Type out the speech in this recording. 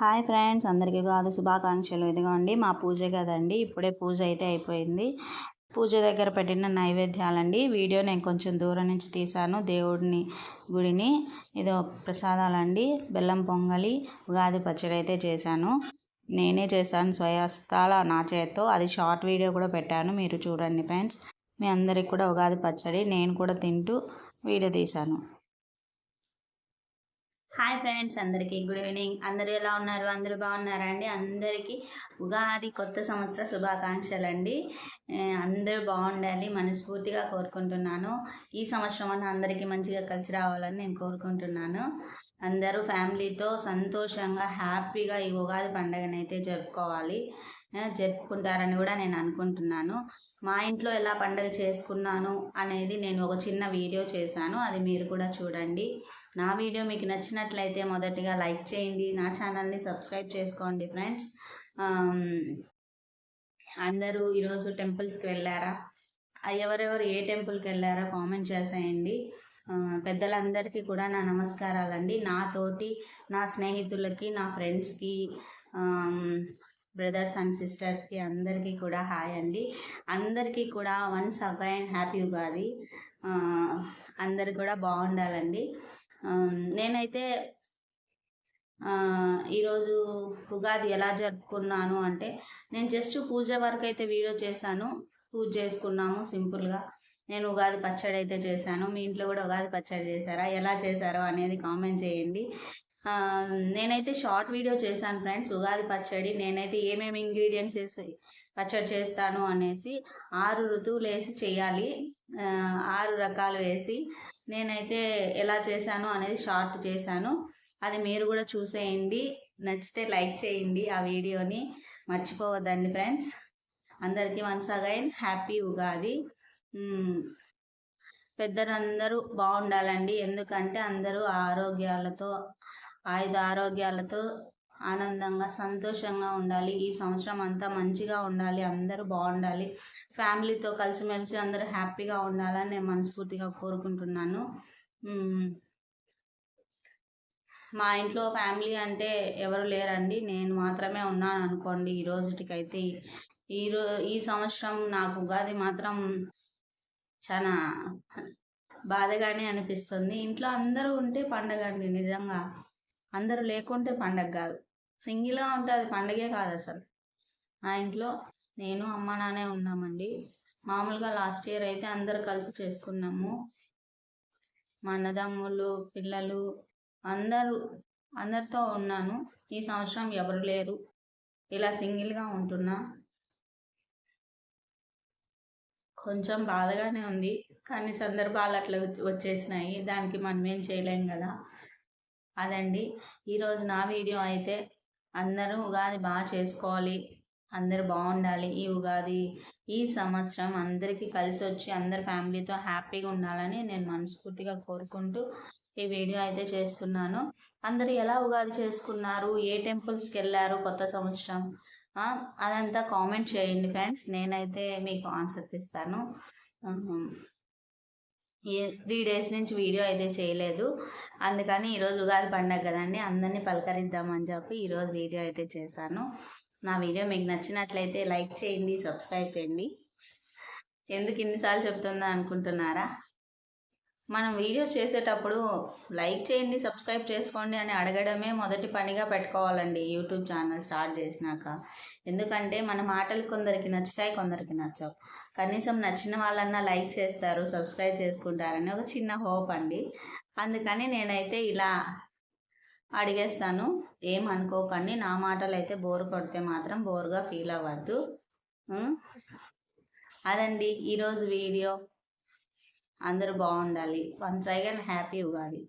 Hi friends అందరికీ కాదు శుభాకాంక్షలు. ఇదిగోండి మా పూజ కదండి ఇప్పుడే పూజ అయితే అయిపోయింది. పూజ దగ్గర పెట్టిన నైవేద్యాలండి. వీడియో నేను కొంచెం దూరం నుంచి తీశాను దేవుడిని గుడిని. ఇదో ప్రసాదాలండి బెల్లం పొంగలి ఉగాది పచ్చడి అయితే చేశాను. నేనే చేశాను స్వయస్తాల నా చేత్తో. అది షార్ట్ వీడియో కూడా పెట్టాను మీరు చూడండి ఫ్రెండ్స్. మీ అందరికి కూడా ఉగాది పచ్చడి నేను కూడా తింటూ వీడియో తీశాను. హాయ్ ఫ్రెండ్స్ అందరికీ గుడ్ ఈవినింగ్. అందరూ ఎలా ఉన్నారు? అందరూ బాగున్నారా అండి? అందరికీ ఉగాది కొత్త సంవత్సర శుభాకాంక్షలు అండి అందరూ బాగుండాలి మనస్ఫూర్తిగా కోరుకుంటున్నాను. ఈ సంవత్సరం అన్న అందరికీ మంచిగా కలిసి రావాలని నేను కోరుకుంటున్నాను. అందరూ ఫ్యామిలీతో సంతోషంగా హ్యాపీగా ఈ ఉగాది పండుగనైతే జరుపుకోవాలి. జరుపుకుంటారని కూడా నేను అనుకుంటున్నాను. మా ఇంట్లో ఎలా పండుగ చేసుకున్నాను అనేది నేను ఒక చిన్న వీడియో చేశాను. అది మీరు కూడా చూడండి. నా వీడియో మీకు నచ్చినట్లయితే మొదటిగా లైక్ చేయండి. నా ఛానల్ని సబ్స్క్రైబ్ చేసుకోండి ఫ్రెండ్స్. అందరూ ఈరోజు టెంపుల్స్కి వెళ్ళారా? ఎవరెవరు ఏ టెంపుల్కి వెళ్ళారో కామెంట్ చేసేయండి. పెద్దలందరికీ కూడా నా నమస్కారాలండి. నాతోటి నా స్నేహితులకి నా ఫ్రెండ్స్కి బ్రదర్స్ అండ్ సిస్టర్స్కి అందరికీ కూడా హాయ్ అండి. అందరికీ కూడా వన్స్ అగైన్ హ్యాపీ ఉగాది. అందరు కూడా బాగుండాలండి. నేనైతే ఈరోజు ఉగాది ఎలా జరుపుకున్నాను అంటే నేను జస్ట్ పూజ వరకు అయితే వీడియో చేశాను. పూజ చేసుకున్నాము సింపుల్గా నేను ఉగాది పచ్చడి అయితే చేశాను. మీ ఇంట్లో కూడా ఉగాది పచ్చడి చేశారా? ఎలా చేశారో అనేది కామెంట్ చేయండి. నేనైతే షార్ట్ వీడియో చేశాను ఫ్రెండ్స్ ఉగాది పచ్చడి నేనైతే ఏమేమి ఇంగ్రీడియంట్స్ వేసి పచ్చడి చేస్తాను అనేసి ఆరు ఋతువులు వేసి చేయాలి. ఆరు రకాలు వేసి నేనైతే ఎలా చేశాను అనేది షార్ట్ చేశాను. అది మీరు కూడా చూసేయండి. నచ్చితే లైక్ చేయండి ఆ వీడియోని. మర్చిపోవద్దండి ఫ్రెండ్స్. అందరికీ వన్స్ అగైన్ హ్యాపీ ఉగాది. పెద్దలందరూ బాగుండాలండి. ఎందుకంటే అందరూ ఆరోగ్యాలతో ఆయుధ ఆరోగ్యాలతో ఆనందంగా సంతోషంగా ఉండాలి. ఈ సంవత్సరం అంతా మంచిగా ఉండాలి. అందరూ బాగుండాలి. ఫ్యామిలీతో కలిసిమెలిసి అందరూ హ్యాపీగా ఉండాలని నేను మనస్ఫూర్తిగా కోరుకుంటున్నాను. మా ఇంట్లో ఫ్యామిలీ అంటే ఎవరు లేరండి. నేను మాత్రమే ఉన్నాను అనుకోండి. ఈ రోజుటికైతే ఈ ఈ సంవత్సరం నాకు ఉగాది మాత్రం చాలా బాధగానే అనిపిస్తుంది. ఇంట్లో అందరూ ఉంటే పండగ అండి నిజంగా. అందరూ లేకుంటే పండగ కాదు. సింగిల్గా ఉంటే అది పండగే కాదు అసలు. మా ఇంట్లో నేను అమ్మ నానే ఉన్నామండి. మామూలుగా లాస్ట్ ఇయర్ అయితే అందరు కలిసి చేసుకున్నాము. మా అన్నదమ్ములు పిల్లలు అందరూ అందరితో ఉన్నాను. ఈ సంవత్సరం ఎవరు లేరు. ఇలా సింగిల్గా ఉంటున్నా. కొంచెం బాధగానే ఉంది. కానీ సందర్భాలు అట్లా వచ్చేసినాయి. దానికి మనం ఏం చేయలేం కదా. అదండి. ఈరోజు నా వీడియో అయితే అందరూ ఉగాది బాగా చేసుకోవాలి. అందరూ బాగుండాలి ఈ ఉగాది. ఈ సంవత్సరం అందరికీ కలిసి వచ్చి అందరి ఫ్యామిలీతో హ్యాపీగా ఉండాలని నేను మనస్ఫూర్తిగా కోరుకుంటూ ఈ వీడియో అయితే చేస్తున్నాను. అందరు ఎలా ఉగాది చేసుకున్నారు? ఏ టెంపుల్స్కి వెళ్ళారు కొత్త సంవత్సరం? అదంతా కామెంట్ చేయండి ఫ్రెండ్స్. నేనైతే మీకు ఆన్సర్ ఇస్తాను. త్రీ డేస్ నుంచి వీడియో అయితే చేయలేదు. అందుకని ఈరోజు ఉగాది పండగ కదండి అందరినీ పలకరిద్దామని చెప్పి ఈరోజు వీడియో అయితే చేశాను. నా వీడియో మీకు నచ్చినట్లయితే లైక్ చేయండి సబ్స్క్రైబ్ చేయండి. ఎందుకు ఇన్నిసార్లు చెప్తుందా అనుకుంటున్నారా? మనం వీడియోస్ చేసేటప్పుడు లైక్ చేయండి సబ్స్క్రైబ్ చేసుకోండి అని అడగడమే మొదటి పనిగా పెట్టుకోవాలండి యూట్యూబ్ ఛానల్ స్టార్ట్ చేసినాక. ఎందుకంటే మన మాటలు కొందరికి నచ్చుతాయి కొందరికి నచ్చవు. కనీసం నచ్చిన వాళ్ళన్నా లైక్ చేస్తారు సబ్స్క్రైబ్ చేసుకుంటారని ఒక చిన్న హోప్ అండి. అందుకని నేనైతే ఇలా అడిగేస్తాను. ఏం అనుకోకండి నా మాటలు అయితే బోర్ కొడితే మాత్రం బోర్గా ఫీల్ అవ్వద్దు. అదండి ఈరోజు వీడియో. అందరూ బాగుండాలి. Once again happy Ugadi.